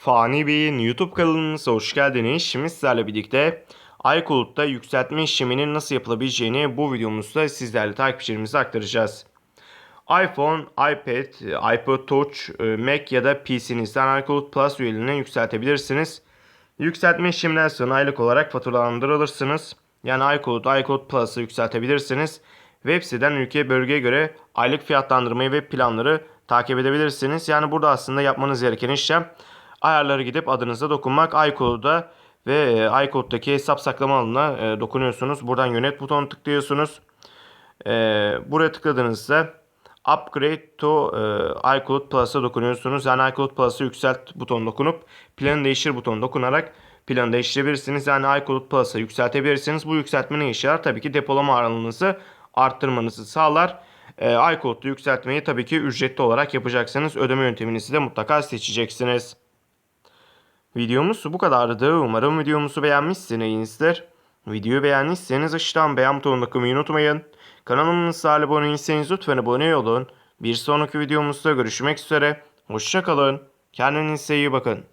Fani Bey'in YouTube kanalımıza hoş geldiniz. Şimdi sizlerle birlikte iCloud'da yükseltme işleminin nasıl yapılabileceğini bu videomuzda sizlerle takipçilerimize aktaracağız. iPhone, iPad, iPod Touch, e, Mac ya da PC'nizden iCloud Plus üyeliğini yükseltebilirsiniz. Yükseltme işleminden sonra aylık olarak faturalandırılırsınız. Yani iCloud, iCloud Plus'ı yükseltebilirsiniz. Web siteden ülke bölgeye göre aylık fiyatlandırmayı ve planları takip edebilirsiniz. Yani burada aslında yapmanız gereken işlem ayarlara gidip adınıza dokunmak. iCloud'a ve e, iCloud'daki hesap saklama alanına e, dokunuyorsunuz. Buradan yönet butonu tıklıyorsunuz. E, buraya tıkladığınızda Upgrade to iCloud Plus'a dokunuyorsunuz. Yani iCloud Plus'ı yükselt butonuna dokunup planı değiştir butonuna dokunarak planı değiştirebilirsiniz. Yani iCloud Plus'a yükseltebilirsiniz. Bu yükseltme ne işe yarar? Tabii ki depolama aralığınızı arttırmanızı sağlar. E, iCloud'u yükseltmeyi tabii ki ücretli olarak yapacaksınız. Ödeme yönteminizi de mutlaka seçeceksiniz. Videomuz bu kadardı. Umarım videomuzu beğenmişsinizdir. Videoyu beğendiyseniz aşağıdan beğen butonuna tıklamayı unutmayın. Kanalımıza abone değilseniz lütfen abone olun. Bir sonraki videomuzda görüşmek üzere. Hoşçakalın. Kendinize iyi bakın.